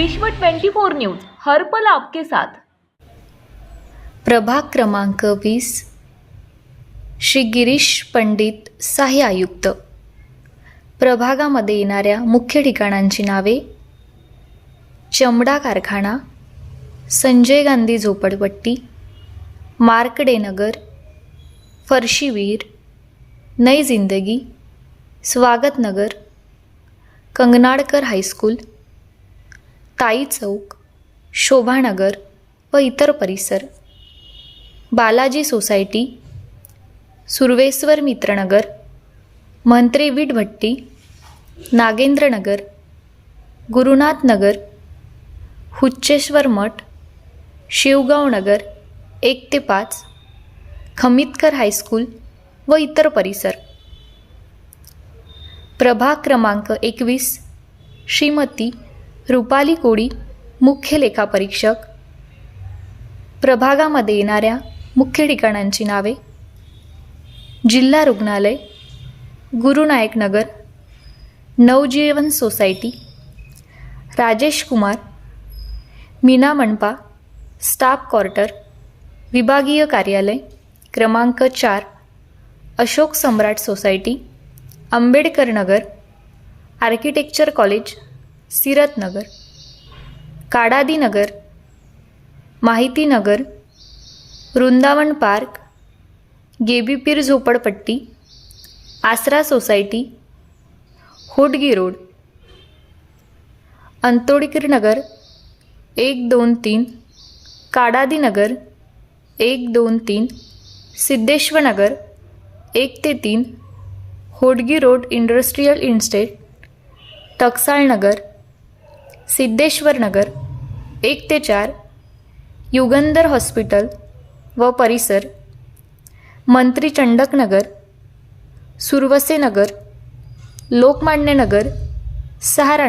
विश्व 24 न्यूज हर पल आपके साथ. प्रभाग क्रमांक वीस श्री गिरीश पंडित सहाय्य आयुक्त. प्रभागामध्ये येणाऱ्या मुख्य ठिकाणांची नावे चमडा कारखाना संजय गांधी झोपडपट्टी मार्कडेनगर फरशीवीर नई जिंदगी स्वागतनगर कंगनाडकर हायस्कूल ताई चौक शोभानगर व इतर परिसर. बालाजी सोसायटी सुर्वेश्वर मित्रनगर मंत्री विटभट्टी नागेंद्रनगर गुरुनाथ नगर हुच्चेश्वर मठ शिवगाव नगर एक ते पाच खमितकर हायस्कूल व इतर परिसर. प्रभाग क्रमांक एकवीस श्रीमती रुपाली कोडी मुख्य लेखापरीक्षक प्रभागामध्ये येणाऱ्या मुख्य ठिकाणांची नावे. जिल्हा रुग्णालय Gurunayak Nagar Navjeevan society Rajesh Kumar Meena Mandapa staff quarter विभागीय कार्यालय क्रमांक चार Ashok Samrat society Ambedkar Nagar architecture college Siratnagar Kadadinagar Mahitinagar Vrindavan park Gebipir झोपडपट्टी आसरा सोसायटी होडगी रोड अंतोडीकर नगर एक दोन तीन काडादीनगर एक दोन तीन सिद्धेश्वरनगर एक ते तीन Hodgi road industrial estate Taksal Nagar Siddheshwar Nagar एक ते चार युगंधर हॉस्पिटल व परिसर मंत्री चंडक नगर सुरवसे नगर लोकमान्य नगर सहारा